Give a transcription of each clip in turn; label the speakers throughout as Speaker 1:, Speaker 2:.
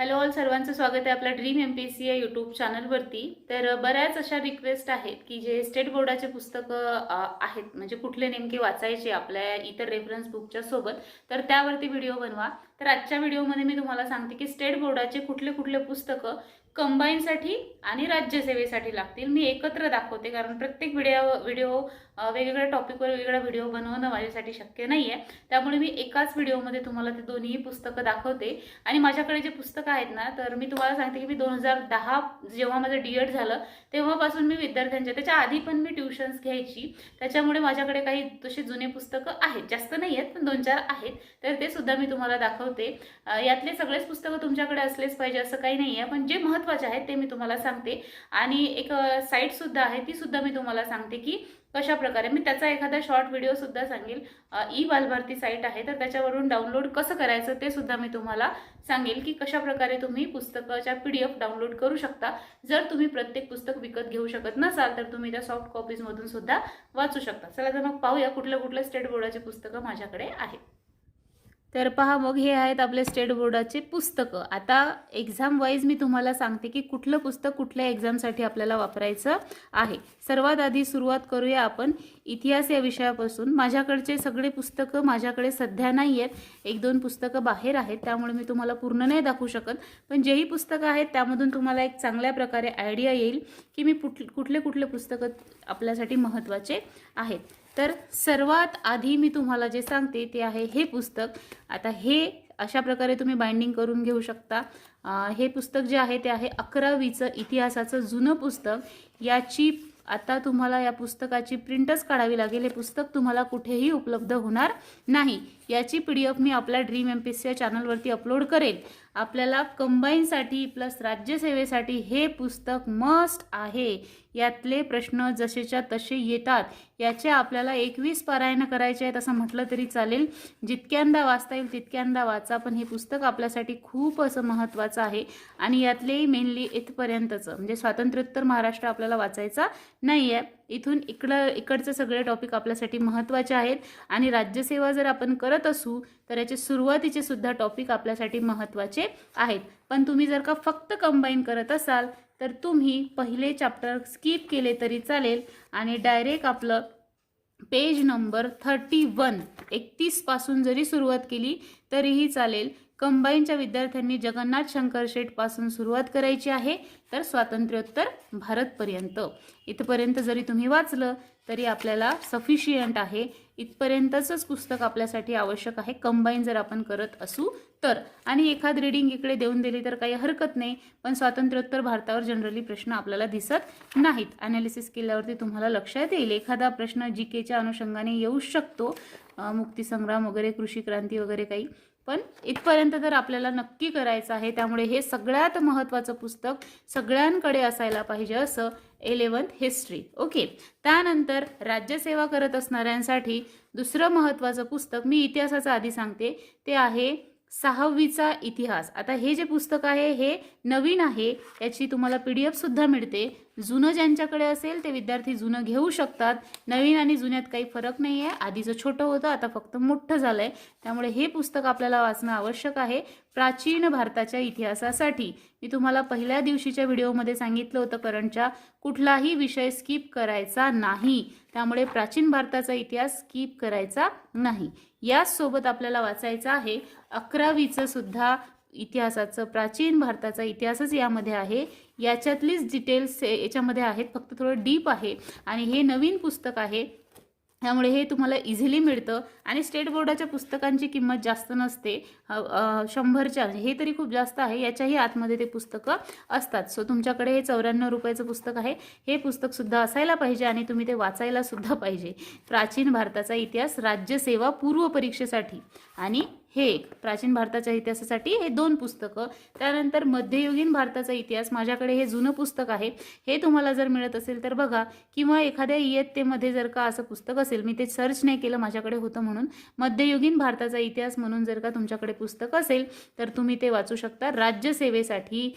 Speaker 1: Hello all सर्वांचं स्वागत आहे आपल्या dream M P S C या यूट्यूब चॅनलवरती तर बऱ्याच अशा रिक्वेस्ट आहेत की जे स्टेट बोर्डाचे पुस्तकं आहेत म्हणजे कुठले नेमके वाचायचे आपल्या इतर रेफरन्स बुकच्या सोबत तर त्यावरती व्हिडिओ बनवा. तर आजच्या व्हिडिओमध्ये मी तुम्हाला सांगते की स्टेट बोर्डाचे कुठले कुठले पुस्तकं कंबाईनसाठी आणि राज्यसेवेसाठी लागतील. मी एकत्र दाखवते कारण प्रत्येक व्हिडिओ व्हिडिओ वेगवेगळ्या टॉपिकवर वेगवेगळा व्हिडिओ बनवणं माझ्यासाठी शक्य नाही आहे त्यामुळे मी एकाच व्हिडिओमध्ये तुम्हाला ते दोन्ही पुस्तकं दाखवते. आणि माझ्याकडे जे पुस्तकं आहेत ना तर मी तुम्हाला सांगते की मी दोन हजार दहा जेव्हा माझं डी एड झालं तेव्हापासून मी विद्यार्थ्यांच्या त्याच्या आधी पण मी ट्युशन्स घ्यायची. त्याच्यामुळे माझ्याकडे काही तसे जुने पुस्तकं आहेत. जास्त नाही आहेत पण दोन चार आहेत. तर ते सुद्धा मी तुम्हाला दाखवते. यातले सगळेच पुस्तकं तुमच्याकडे असलेच पाहिजे असं काही नाही आहे पण जे महत्त्वाचे आहेत ते मी तुम्हाला सांगते. आणि एक साईटसुद्धा आहे ती सुद्धा मी तुम्हाला सांगते की कशा प्रकारे मी त्याचा एखादा शॉर्ट व्हिडिओ सुद्धा सांगेल. ई बालभारती साईट आहे तर त्याच्यावरून डाउनलोड कसं करायचं ते सुद्धा मी तुम्हाला सांगेल की कशा प्रकारे तुम्ही पुस्तकाच्या पी डी एफ डाउनलोड करू शकता. जर तुम्ही प्रत्येक पुस्तक विकत घेऊ शकत नसाल तर तुम्ही त्या सॉफ्ट कॉपीजमधून सुद्धा वाचू शकता. चला तर मग पाहूया कुठल्या कुठल्या स्टेट बोर्डाचे पुस्तकं माझ्याकडे आहेत. तर पहा मग हे आहेत आपले स्टेट बोर्डाचे पुस्तकं. आता एक्झाम वाईज मी तुम्हाला सांगते की कुठलं पुस्तक कुठल्या एक्झामसाठी आपल्याला वापरायचं आहे. सर्वात आधी सुरुवात करूया आपण इतिहास या विषयापासून. माझ्याकडचे सगळे पुस्तकं माझ्याकडे सध्या नाही आहेत एक दोन पुस्तकं बाहेर आहेत त्यामुळे मी तुम्हाला पूर्ण नाही दाखवू शकत. पण जेही पुस्तकं आहेत त्यामधून तुम्हाला एक चांगल्या प्रकारे आयडिया येईल की मी कुठ कुठले कुठले पुस्तकं आपल्यासाठी महत्त्वाचे आहेत. तर सर्वात आधी मी तुम्हाला जे सांगते ते आहे हे पुस्तक. आता हे अशा प्रकारे तुम्ही बाइंडिंग करून घेऊ शकता. हे पुस्तक जे आहे ते आहे अकरावीचं इतिहासाचं जुनं पुस्तक. याची आता तुम्हाला या पुस्तकाची प्रिंटच काढावी लागेल. हे पुस्तक तुम्हाला कुठेही उपलब्ध होणार नाही. याची पी डी एफ मी आपल्या ड्रीम एम पी सी चॅनलवरती अपलोड करेल. आपल्याला कंबाईनसाठी प्लस राज्यसेवेसाठी हे पुस्तक मस्ट आहे. यातले प्रश्न जसेच्या तसे येतात याचे आपल्याला एकवीस पारायणं करायचे आहेत असं म्हटलं तरी चालेल. जितक्यांदा वाचता येईल तितक्यांदा वाचा पण हे पुस्तक आपल्यासाठी खूप असं महत्त्वाचं आहे. आणि यातलेही मेनली इथपर्यंतचं म्हणजे स्वातंत्र्योत्तर महाराष्ट्र आपल्याला वाचायचा नाही आहे इथून इकडं इकडचे सगळे टॉपिक आपल्यासाठी महत्त्वाचे आहेत. आणि राज्यसेवा जर आपण करत असू तर याचे सुरुवातीचे सुद्धा टॉपिक आपल्यासाठी महत्त्वाचे आहेत. पण तुम्ही जर का फक्त कंबाईन करत असाल तर तुम्ही पहिले चॅप्टर स्किप केले तरी चालेल. आणि डायरेक्ट आपलं पेज नंबर थर्टी वन एकतीसपासून जरी सुरुवात केली तरीही चालेल. कंबाईनच्या विद्यार्थ्यांनी जगन्नाथ शंकर शेठपासून सुरुवात करायची आहे तर स्वातंत्र्योत्तर भारतपर्यंत. इथपर्यंत जरी तुम्ही वाचलं तरी आपल्याला सफिशियंट आहे. इथपर्यंतच पुस्तक आपल्यासाठी आवश्यक आहे कंबाईन जर आपण करत असू तर. आणि एखाद रिडिंग इकडे देऊन दिली तर काही हरकत नाही पण स्वातंत्र्योत्तर भारतावर जनरली प्रश्न आपल्याला दिसत नाहीत. अनालिसिस केल्यावरती तुम्हाला लक्षात येईल एखादा प्रश्न जी केच्या अनुषंगाने येऊ शकतो. मुक्तिसंग्राम मुक्तीसंग्राम वगैरे कृषी क्रांती वगैरे काही. पण इथपर्यंत तर आपल्याला नक्की करायचं आहे. त्यामुळे हे सगळ्यात महत्त्वाचं पुस्तक सगळ्यांकडे असायला पाहिजे असं एलेवन्थ हिस्ट्री. ओके. त्यानंतर राज्यसेवा करत असणाऱ्यांसाठी दुसरं महत्त्वाचं पुस्तक मी इतिहासाचं आधी सांगते. ते आहे सहावीचा इतिहास. आता हे जे पुस्तक आहे हे नवीन आहे याची तुम्हाला पी डी एफसुद्धा मिळते. जुनं ज्यांच्याकडे असेल ते विद्यार्थी जुनं घेऊ शकतात. नवीन आणि जुन्यात काही फरक नाही आहे आधीचं छोटं होतं आता फक्त मोठं झालं आहे त्यामुळे हे पुस्तक आपल्याला वाचणं आवश्यक आहे. प्राचीन भारताच्या इतिहासासाठी. मी तुम्हाला पहिल्या दिवशीच्या व्हिडिओमध्ये सांगितलं होतं करंटच्या कुठलाही विषय स्किप करायचा नाही. त्यामुळे प्राचीन भारताचा इतिहास स्किप करायचा नाही. याचसोबत आपल्याला वाचायचं आहे. अकरावीचं सुद्धा इतिहासाचं प्राचीन भारताचा इतिहासच यामध्ये आहे. याच्यातलीच डिटेल्स याच्यामध्ये आहेत. फक्त थोडं डीप आहे. आणि हे नवीन पुस्तक आहे. त्यामुळे हे तुम्हाला इझिली मिळतं. आणि स्टेट बोर्डाच्या पुस्तकांची किंमत जास्त नसते. शंभरच्या हे तरी खूप जास्त आहे. याच्याही आतमध्ये ते पुस्तकं असतात. सो तुमच्याकडे हे चौऱ्याण्णव रुपयाचं पुस्तक आहे. हे पुस्तकसुद्धा असायला पाहिजे आणि तुम्ही ते वाचायला सुद्धा पाहिजे. प्राचीन भारताचा इतिहास राज्यसेवा पूर्व परीक्षेसाठी आणि हे एक प्राचीन भारताच्या इतिहासासाठी हे दोन पुस्तकं. त्यानंतर मध्ययुगीन भारताचा इतिहास माझ्याकडे हे जुनं पुस्तक आहे. हे तुम्हाला जर मिळत असेल तर बघा. किंवा एखाद्या इयत्तेमध्ये जर का असं पुस्तक असेल मी ते सर्च नाही केलं माझ्याकडे होतं म्हणून. मध्ययुगीन भारताचा इतिहास म्हणून जर का तुमच्याकडे पुस्तक असेल तर तुम्ही ते वाचू शकता. राज्यसेवेसाठी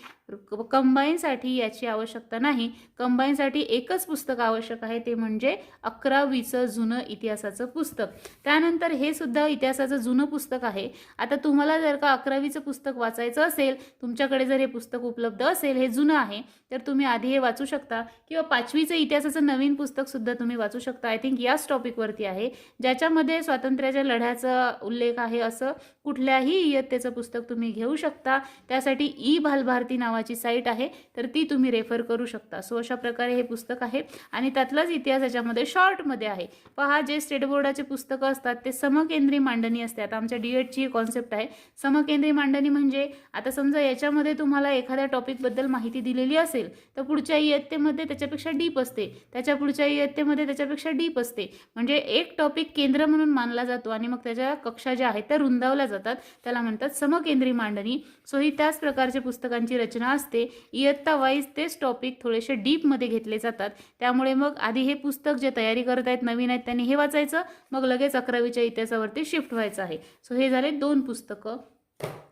Speaker 1: कंबाईनसाठी याची आवश्यकता नाही. कंबाईनसाठी एकच पुस्तक आवश्यक आहे ते म्हणजे अकरावीचं जुनं इतिहासाचं पुस्तक. त्यानंतर हे सुद्धा इतिहासाचं जुनं पुस्तक आहे. आहे आता तुम्हाला जर का अकरावीचं पुस्तक वाचायचं असेल तुमच्याकडे जर हे पुस्तक उपलब्ध असेल हे जुनं आहे तर तुम्ही आधी हे वाचू शकता. किंवा पाचवीचं इतिहासाचं नवीन पुस्तकसुद्धा तुम्ही वाचू शकता. आय थिंक याच टॉपिकवरती आहे. ज्याच्यामध्ये स्वातंत्र्याच्या लढ्याचा उल्लेख आहे असं कुठल्याही इयत्तेचं पुस्तक तुम्ही घेऊ शकता. त्यासाठी ई बालभारती नावाची साईट आहे तर ती तुम्ही रेफर करू शकता. सो अशा प्रकारे हे पुस्तक आहे. आणि त्यातलाच इतिहास याच्यामध्ये शॉर्टमध्ये आहे. पहा जे स्टेट बोर्डाचे पुस्तकं असतात ते समकेंद्री मांडणी असते. आता आमच्या डी ही कॉन्सेप्ट आहे. समकेंद्री मांडणी म्हणजे आता समजा याच्यामध्ये तुम्हाला एखाद्या टॉपिकबद्दल माहिती दिलेली असेल तर पुढच्या इयत्तेमध्ये त्याच्यापेक्षा डीप असते. त्याच्या पुढच्या इयत्तेमध्ये त्याच्यापेक्षा डीप असते. म्हणजे एक टॉपिक केंद्र म्हणून मानला जातो आणि मग त्याच्या कक्षा ज्या आहेत त्या रुंदावल्या जातात. त्याला म्हणतात समकेंद्री मांडणी. सो ही त्याच प्रकारच्या पुस्तकांची रचना असते. इयत्ता वाईज तेच टॉपिक थोडेसे डीपमध्ये घेतले जातात. त्यामुळे मग आधी हे पुस्तक जे तयारी करत आहेत नवीन आहेत त्यांनी हे वाचायचं. मग लगेच अकरावीच्या इतिहासावरती शिफ्ट व्हायचं आहे. सो हे झालं दोन पुस्तकं.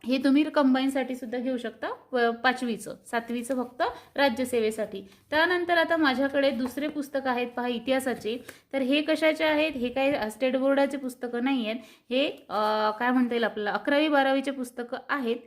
Speaker 1: हे तुम्ही कंबाईनसाठी सुद्धा घेऊ शकता. पाचवीचं सातवीचं फक्त राज्यसेवेसाठी त्यानंतर आता माझ्याकडे दुसरे पुस्तक आहेत पहा इतिहासाचे. तर हे कशाचे आहेत? हे काही स्टेट बोर्डाचे पुस्तकं नाही आहेत हे काय म्हणता येईल आपल्याला? अकरावी बारावीचे पुस्तकं आहेत.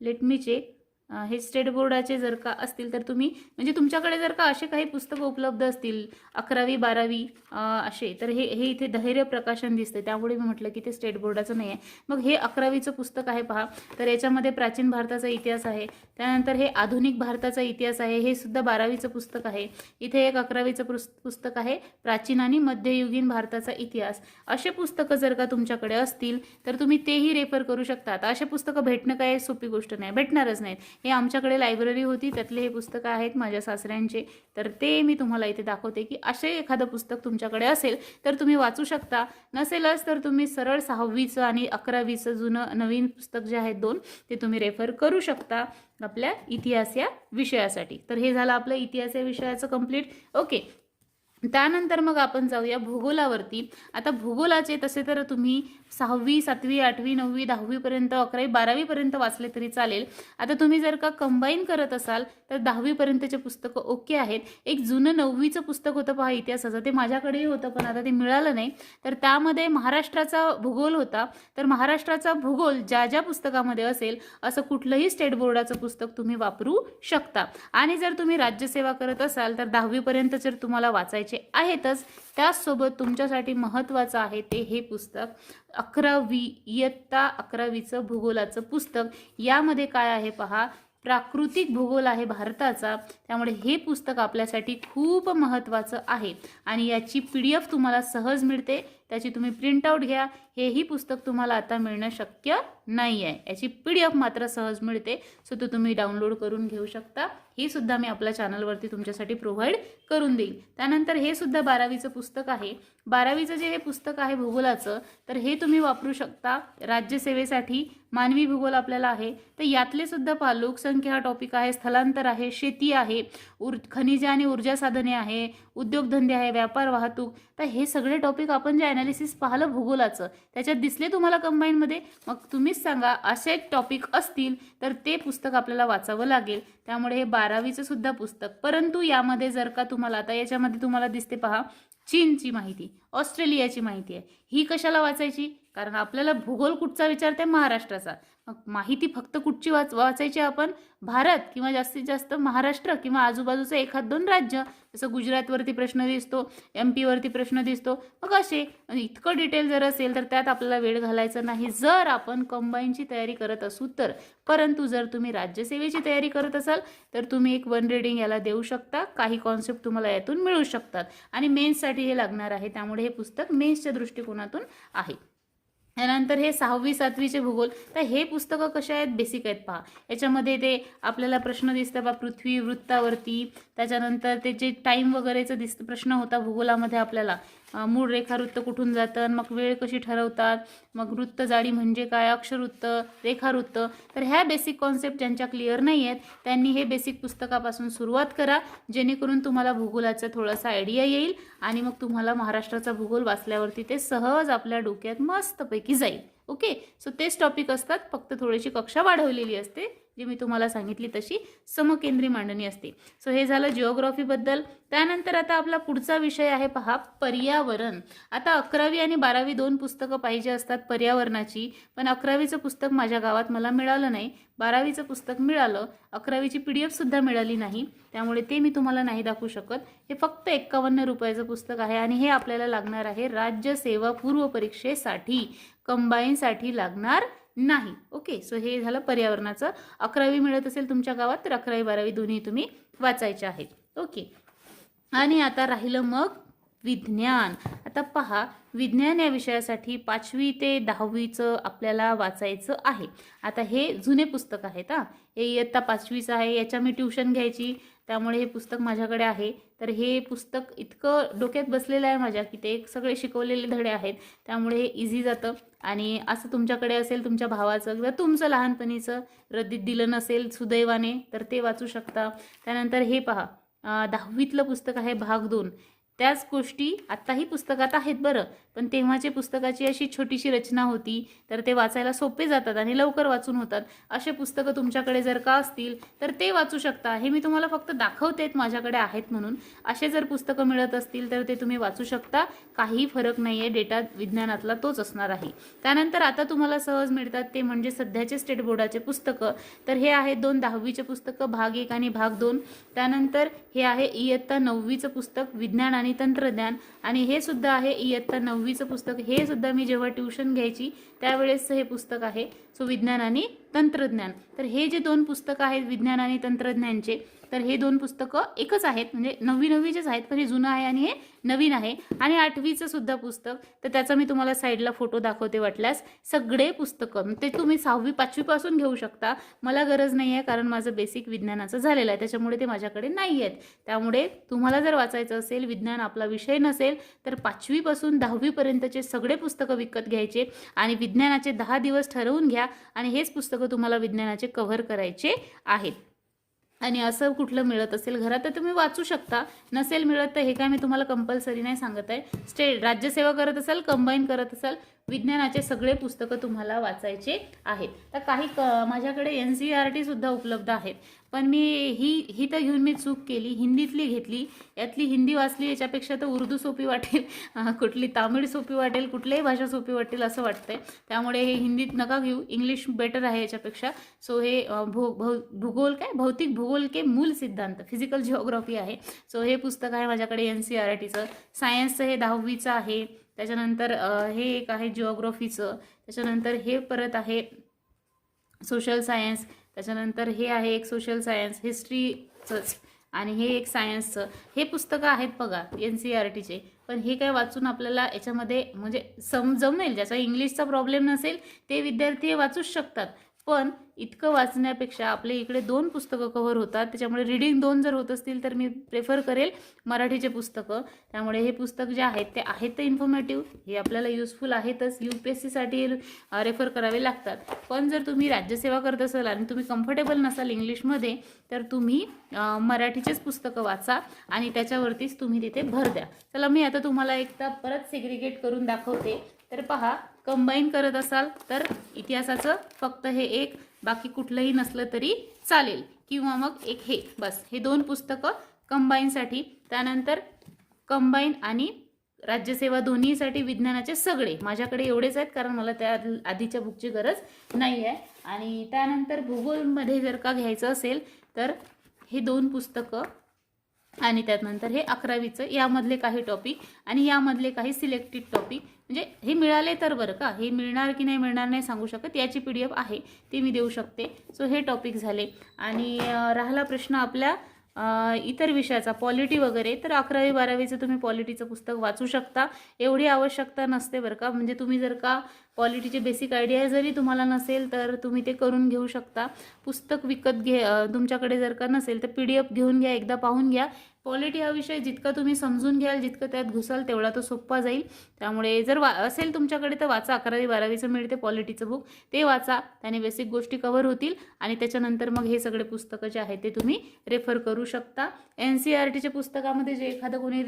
Speaker 1: लेट मी चेक हे स्टेट बोर्डाचे जर का असतील तर तुम्ही म्हणजे तुमच्याकडे जर का असे काही पुस्तकं उपलब्ध असतील अकरावी बारावी असे तर हे हे इथे धैर्य प्रकाशन दिसते त्यामुळे मी म्हटलं की ते स्टेट बोर्डाचं नाही आहे मग हे अकरावीचं पुस्तक आहे पहा तर याच्यामध्ये प्राचीन भारताचा इतिहास आहे. त्यानंतर हे आधुनिक भारताचा इतिहास आहे. हे सुद्धा बारावीचं पुस्तक आहे. इथे एक अकरावीचं पुस्तक आहे प्राचीन आणि मध्ययुगीन भारताचा इतिहास. असे पुस्तकं जर का तुमच्याकडे असतील तर तुम्ही तेही रेफर करू शकता आता असे पुस्तकं भेटणं काय सोपी गोष्ट नाही. भेटणारच नाहीत. हे आमच्याकडे लायब्ररी होती त्यातले हे पुस्तकं आहेत माझ्या सासऱ्यांचे. तर ते मी तुम्हाला इथे दाखवते की असे एखादं पुस्तक तुमच्याकडे असेल तर तुम्ही वाचू शकता. नसेलच तर तुम्ही सरळ सहावीचं आणि अकरावीचं जुनं नवीन पुस्तक जे आहेत दोन ते तुम्ही रेफर करू शकता आपल्या इतिहास या विषयासाठी. तर हे झालं आपलं इतिहास या विषयाचं कंप्लीट ओके त्यानंतर मग आपण जाऊया भूगोलावरती. आता भूगोलाचे तसे तर तुम्ही सहावी सातवी आठवी नववी दहावीपर्यंत अकरावी बारावीपर्यंत वाचले तरी चालेल. आता तुम्ही जर का कंबाईन करत असाल तर दहावीपर्यंतचे पुस्तकं ओके आहेत. एक जुनं नववीचं पुस्तक होतं पहा इतिहासाचं ते माझ्याकडेही होतं पण आता ते मिळालं नाही. तर त्यामध्ये महाराष्ट्राचा भूगोल होता. तर महाराष्ट्राचा भूगोल ज्या ज्या पुस्तकामध्ये असेल असं कुठलंही स्टेट बोर्डाचं पुस्तक तुम्ही वापरू शकता. आणि जर तुम्ही राज्यसेवा करत असाल तर दहावीपर्यंत जर तुम्हाला वाचायचे आहेतच त्याचसोबत तुमच्यासाठी महत्त्वाचं आहे ते हे पुस्तक. अकरावी इयत्ता अकरावीचं भूगोलाचं पुस्तक. यामध्ये काय आहे पहा? प्राकृतिक भूगोल आहे भारताचा. त्यामुळे हे पुस्तक आपल्यासाठी खूप महत्त्वाचं आहे. आणि याची पी डी एफ तुम्हाला सहज मिळते. त्याची तुम्ही प्रिंटआउट घ्या. हेही पुस्तक तुम्हाला आता मिळणं शक्य नाही आहे याची पी डी एफ मात्र सहज मिळते. सो तो तुम्ही डाउनलोड करून घेऊ शकता. ही सुद्धा मी आपल्या चॅनलवरती तुमच्यासाठी प्रोव्हाइड करून देईल त्यानंतर हे सुद्धा बारावीचं पुस्तक आहे. बारावीचं जे हे पुस्तक आहे भूगोलाचं तर हे तुम्ही वापरू शकता. राज्यसेवेसाठी मानवी भूगोल आपल्याला आहे. तर यातले सुद्धा पहा लोकसंख्या हा टॉपिक आहे स्थलांतर आहे शेती आहे उर खनिजे आणि ऊर्जा साधने आहे उद्योगधंदे आहे व्यापार वाहतूक. तर हे सगळे टॉपिक आपण जे ॲनालिसिस पाहिलं भूगोलाचं. त्याच्यात दिसले तुम्हाला कंबाईनमध्ये मग तुम्हीच सांगा असे टॉपिक असतील तर ते पुस्तक आपल्याला वाचावं लागेल. त्यामुळे हे बारावीचं सुद्धा पुस्तक. परंतु यामध्ये जर का तुम्हाला आता याच्यामध्ये तुम्हाला दिसते पहा चीनची माहिती ऑस्ट्रेलियाची माहिती आहे. ही कशाला वाचायची? कारण आपल्याला भूगोल कुठचा विचारते महाराष्ट्राचा. माहिती फक्त कुठची वाच वाचायची आपण? भारत किंवा जास्तीत जास्त महाराष्ट्र किंवा आजूबाजूचं एखाद दोन राज्य? जसं गुजरातवरती प्रश्न दिसतो एम पीवरती प्रश्न दिसतो. मग असे इतकं डिटेल जर असेल तर त्यात आपल्याला वेळ घालायचा नाही. जर आपण कंबाईनची तयारी करत असू तर परंतु जर तुम्ही राज्यसेवेची तयारी करत असाल तर तुम्ही एक वन रिडिंग याला देऊ शकता. काही कॉन्सेप्ट तुम्हाला यातून मिळू शकतात. आणि मेन्ससाठी हे लागणार आहे. त्यामुळे हे पुस्तक मेन्सच्या दृष्टिकोनातून आहे. त्यानंतर हे सहावी सातवीचे भूगोल. तर हे पुस्तकं कसे आहेत? बेसिक आहेत पहा. याच्यामध्ये ते आपल्याला प्रश्न दिसतं बा पृथ्वी वृत्तावरती. त्याच्यानंतर ते जे टाईम वगैरेचं दिसतं प्रश्न होता भूगोलामध्ये आपल्याला. मूळ रेखावृत्त कुठून जातं मग वेळ कशी ठरवतात? मग वृत्त जाडी म्हणजे काय? अक्षरवृत्त रेखावृत्त? तर ह्या बेसिक कॉन्सेप्ट ज्यांच्या क्लिअर नाही आहेत त्यांनी हे बेसिक पुस्तकापासून सुरुवात करा जेणेकरून तुम्हाला भूगोलाचा थोडासा आयडिया येईल आणि मग तुम्हाला महाराष्ट्राचा भूगोल वाचल्यावरती ते सहज आपल्या डोक्यात मस्तपैकी जाईल. ओके सो तेच टॉपिक असतात. फक्त थोडीशी कक्षा वाढवलेली असते. जी मी तुम्हाला सांगितली तशी समकेंद्री मांडणी असते. सो हे झालं जिओग्राफीबद्दल त्यानंतर आता आपला पुढचा विषय आहे पहा पर्यावरण. आता अकरावी आणि बारावी दोन पुस्तकं पाहिजे असतात पर्यावरणाची पण अकरावीचं पुस्तक माझ्या गावात मला मिळालं नाही. बारावीचं पुस्तक मिळालं अकरावीची पी डी एफसुद्धा मिळाली नाही. त्यामुळे ते मी तुम्हाला नाही दाखवू शकत. हे फक्त एक्कावन्न रुपयाचं पुस्तक आहे आणि हे आपल्याला लागणार आहे राज्य सेवा पूर्व परीक्षेसाठी. कंबाईनसाठी लागणार नाही. ओके सो हे झालं पर्यावरणाचं. अकरावी मिळत असेल तुमच्या गावात तर अकरावी बारावी दोन्ही तुम्ही वाचायचे आहेत. ओके आणि आता राहिलं मग विज्ञान. आता पहा विज्ञान या विषयासाठी पाचवी ते दहावीचं आपल्याला वाचायचं आहे. आता हे जुने पुस्तक आहेत हां. हे इयत्ता पाचवीचं आहे याच्या मी ट्युशन घ्यायची. त्यामुळे हे पुस्तक माझ्याकडे आहे. तर हे पुस्तक इतकं डोक्यात बसलेलं आहे माझ्या की ते सगळे शिकवलेले धडे आहेत. त्यामुळे हे इझी जातं. आणि असं तुमच्याकडे असेल तुमच्या भावाचं किंवा तुमचं लहानपणीचं रद्दीत दिलं नसेल सुदैवाने तर ते वाचू शकता. त्यानंतर हे पहा. दहावीतलं पुस्तक आहे भाग दोन. त्याच गोष्टी आत्ताही पुस्तकात आहेत बरं. पण तेव्हाचे पुस्तकाची अशी छोटीशी रचना होती तर ते वाचायला सोपे जातात आणि लवकर वाचून होतात. असे पुस्तकं तुमच्याकडे जर का असतील तर ते वाचू शकता. हे मी तुम्हाला फक्त दाखवतेत माझ्याकडे आहेत म्हणून. असे जर पुस्तकं मिळत असतील तर ते तुम्ही वाचू शकता. काही फरक नाही आहे डेटा विज्ञानातला तोच असणार आहे. त्यानंतर आता तुम्हाला सहज मिळतात ते म्हणजे सध्याचे स्टेट बोर्डाचे पुस्तकं. तर हे आहेत दोन दहावीचे पुस्तकं भाग एक आणि भाग दोन. त्यानंतर हे आहे इयत्ता नववीचं पुस्तक विज्ञान आणि तंत्रज्ञान. आणि हे सुद्धा आहे इयत्ता नववीचं पुस्तक. हे सुद्धा मी जेव्हा ट्युशन घ्यायची त्यावेळेस हे पुस्तक आहे. सो विज्ञान आणि तंत्रज्ञान. तर हे जे दोन पुस्तकं आहेत विज्ञान आणि तंत्रज्ञानचे तर हे दोन पुस्तकं एकच आहेत. म्हणजे नववी नववीचेच आहेत पण हे जुनं आहे आणि हे नवीन आहे. आणि आठवीचं सुद्धा पुस्तक तर त्याचा मी तुम्हाला साईडला फोटो दाखवते वाटल्यास. सगळे पुस्तकं ते तुम्ही सहावी पाचवीपासून घेऊ शकता. मला गरज नाही आहे कारण माझं बेसिक विज्ञानाचं झालेलं आहे. त्याच्यामुळे ते माझ्याकडे नाही आहेत. त्यामुळे तुम्हाला जर वाचायचं असेल विज्ञान आपला विषय नसेल तर पाचवीपासून दहावीपर्यंतचे सगळे पुस्तकं विकत घ्यायचे आणि विज्ञानाचे दहा दिवस ठरवून घ्या आणि हेच पुस्तक तुम्हाला विज्ञानाचे कव्हर करायचे आहेत. आणि असं कुठलं मिळत असेल घरात तर तुम्ही वाचू शकता. नसेल मिळत तर हे काय मी तुम्हाला कंपल्सरी नाही सांगत आहे. स्टेट राज्यसेवा करत असाल कंबाईन करत असाल विज्ञानाचे सगळे पुस्तकं तुम्हाला वाचायचे आहेत. तर काही क माझ्याकडे एन सी आर टीसुद्धा उपलब्ध आहेत. पण मी ही ही तर घेऊन मी चूक केली. हिंदीतली घेतली. यातली हिंदी वाचली याच्यापेक्षा तर उर्दू सोपी वाटेल. कुठली तामिळ सोपी वाटेल कुठल्याही भाषा सोपी वाटेल असं वाटतंय. त्यामुळे हे हिंदीत नका घेऊ. इंग्लिश बेटर आहे याच्यापेक्षा. सो हे भू भौ भूगोल काय? भौतिक भूगोल के मूल सिद्धांत. फिजिकल जिओग्राफी आहे. सो हे पुस्तक आहे माझ्याकडे एन सी आर टीचं सायन्सचं हे दहावीचं आहे. त्याच्यानंतर हे एक आहे जिओग्राफीचं त्याच्यानंतर हे परत आहे सोशल सायन्स त्याच्यानंतर हे आहे एक सोशल सायन्स हिस्ट्रीचंच आणि हे एक सायन्सचं हे पुस्तकं आहेत बघा एन सी आर टीचे पण हे काय वाचून आपल्याला याच्यामध्ये म्हणजे सम जमेल ज्याचा इंग्लिशचा प्रॉब्लेम नसेल ते विद्यार्थी वाचूच शकतात. पण इतकं वाचण्यापेक्षा आपले इकडे दोन पुस्तकं कव्हर होतात. त्याच्यामुळे रिडिंग दोन जर होत असतील तर मी प्रेफर करेल मराठीचे पुस्तकं. त्यामुळे हे पुस्तक जे आहेत ते आहेत ते इन्फॉर्मेटिव्ह हे आपल्याला युजफुल आहेतच. यू पी एस सीसाठी रेफर करावे लागतात. पण जर तुम्ही राज्यसेवा करत असाल आणि तुम्ही कम्फर्टेबल नसाल इंग्लिशमध्ये तर तुम्ही मराठीचेच पुस्तकं वाचा आणि त्याच्यावरतीच तुम्ही तिथे भर द्या. चला मी आता तुम्हाला एकदा परत सेग्रिगेट करून दाखवते. तर पहा कंबाईन करत असाल तर इतिहासाचं फक्त हे एक बाकी कुठलंही नसलं तरी चालेल. किंवा मग एक हे बस. हे दोन पुस्तकं कंबाईनसाठी. त्यानंतर कंबाईन आणि राज्यसेवा दोन्हीसाठी विज्ञानाचे सगळे. माझ्याकडे एवढेच आहेत कारण मला त्या आधीच्या बुकची गरज नाही आहे आणि त्यानंतर भूगोलमध्ये जर का घ्यायचं असेल तर हे दोन पुस्तकं आणि त्यानंतर हे अकरावीचं यामधले काही टॉपिक आणि यामधले काही सिलेक्टेड टॉपिक म्हणजे हे मिळाले तर बरं का? हे मिळणार की नाही मिळणार नाही सांगू शकत. याची पी डी एफ आहे ती मी देऊ शकते. सो हे टॉपिक झाले. आणि राहिला प्रश्न आपल्या इतर विषयाचा पॉलिटी वगैरे. तर अकरावी बारावीचं तुम्ही पॉलिटीचं पुस्तक वाचू शकता. एवढी आवश्यकता नसते बरं का? म्हणजे तुम्ही जर का पॉलिटीचे बेसिक आयडिया जरी तुम्हाला नसेल तर तुम्ही ते करून घेऊ शकता. पुस्तक विकत घे तुमच्याकडे जर का नसेल तर पी डी एफ घेऊन घ्या एकदा पाहून घ्या. पॉलिटी हा विषय जितका तुम्ही समजून घ्याल जितकं त्यात घुसाल तेवढा तो सोपा जाईल. त्यामुळे जर वा असेल तुमच्याकडे तर वाचा अकरावी बारावीचं मिळते पॉलिटीचं बुक ते वाचा त्याने बेसिक गोष्टी कव्हर होतील आणि त्याच्यानंतर मग हे सगळे पुस्तकं जे आहेत ते तुम्ही रेफर करू शकता. एन सी आर टीच्या पुस्तकामध्ये जे एखादं कोणी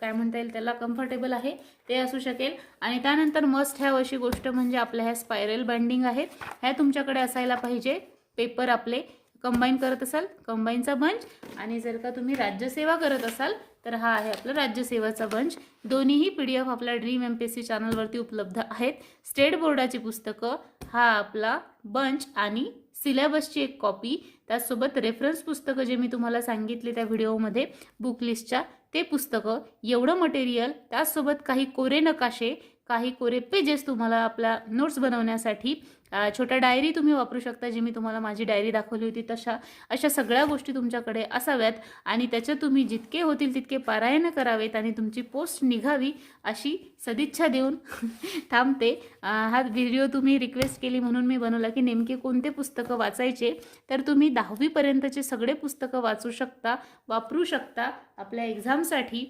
Speaker 1: काय म्हणता येईल त्याला कम्फर्टेबल आहे ते असू शकेल. आणि त्यानंतर मस्ट हॅव अशी गोष्ट म्हणजे आपल्या ह्या स्पायरल बाइंडिंग आहेत. ह्या तुमच्याकडे असायला पाहिजे. पेपर आपले. कंबाईन करत असाल कंबाईनचा बंच आणि जर का तुम्ही राज्यसेवा करत असाल तर हा आहे आपला राज्यसेवाचा बंच. दोन्हीही पी डी एफ आपल्या dream M P S C चॅनलवरती उपलब्ध आहेत. स्टेट बोर्डाची पुस्तकं हा आपला बंच आणि सिलेबसची एक कॉपी त्याचसोबत रेफरन्स पुस्तकं जे मी तुम्हाला सांगितले त्या व्हिडिओमध्ये बुक लिस्टच्या ते पुस्तकं एवढं मटेरियल त्याचसोबत काही कोरे नकाशे काही कोरे पेजेस तुम्हाला आपल्या नोट्स बनवण्यासाठी छोटा छोट्या डायरी तुम्ही वापरू शकता जी मी तुम्हाला माझी डायरी दाखवली होती. तशा अशा सगळ्या गोष्टी तुमच्याकडे असाव्यात आणि त्याच्यात तुम्ही जितके होतील तितके पारायण करावेत आणि तुमची पोस्ट निघावी अशी सदिच्छा देऊन थांबते. हा व्हिडिओ तुम्ही रिक्वेस्ट केली म्हणून मी बनवला की नेमके कोणते पुस्तकं वाचायचे तर तुम्ही दहावीपर्यंतचे सगळे पुस्तकं वाचू शकता वापरू शकता आपल्या एक्झामसाठी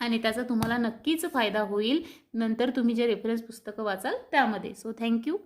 Speaker 1: आणि त्याचा तुम्हाला नक्कीच फायदा होईल. नंतर तुम्ही जे रेफरन्स पुस्तकं वाचाल त्यामध्ये. सो थँक्यू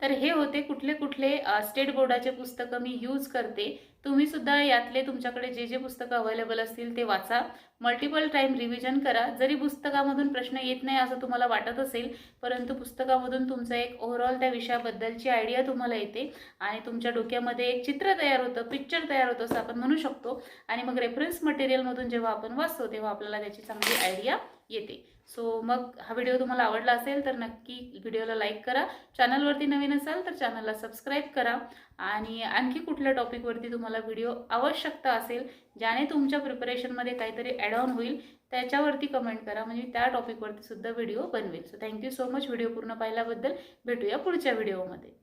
Speaker 1: तर हे होते कुठले कुठले स्टेट बोर्डाचे पुस्तकं मी यूज करते. तुम्ही सुद्धा यातले तुमच्याकडे जे जे पुस्तकं अवेलेबल असतील ते वाचा. मल्टिपल टाईम रिव्हिजन करा. जरी पुस्तकामधून प्रश्न येत नाही असं तुम्हाला वाटत असेल परंतु पुस्तकामधून तुमचं एक ओव्हरऑल त्या विषयाबद्दलची आयडिया तुम्हाला येते आणि तुमच्या डोक्यामध्ये एक चित्र तयार होतं पिक्चर तयार होतं असं आपण म्हणू शकतो. आणि मग रेफरन्स मटेरियलमधून जेव्हा आपण वाचतो तेव्हा आपल्याला त्याची चांगली आयडिया येते. सो मग हा व्हिडिओ तुम्हाला आवडला असेल तर नक्की व्हिडिओला लाईक करा. चॅनलवरती नवीन असाल तर चॅनलला सबस्क्राईब करा. आणि आणखी कुठल्या टॉपिकवरती तुम्हाला व्हिडिओ आवश्यकता असेल ज्याने तुमच्या प्रिपरेशनमध्ये काहीतरी ॲड ऑन होईल त्याच्यावरती कमेंट करा. म्हणजे त्या टॉपिकवरती सुद्धा व्हिडिओ बनवेल. So thank you so much video पूर्ण पाहिल्याबद्दल भेटूया पुढच्या व्हिडिओमध्ये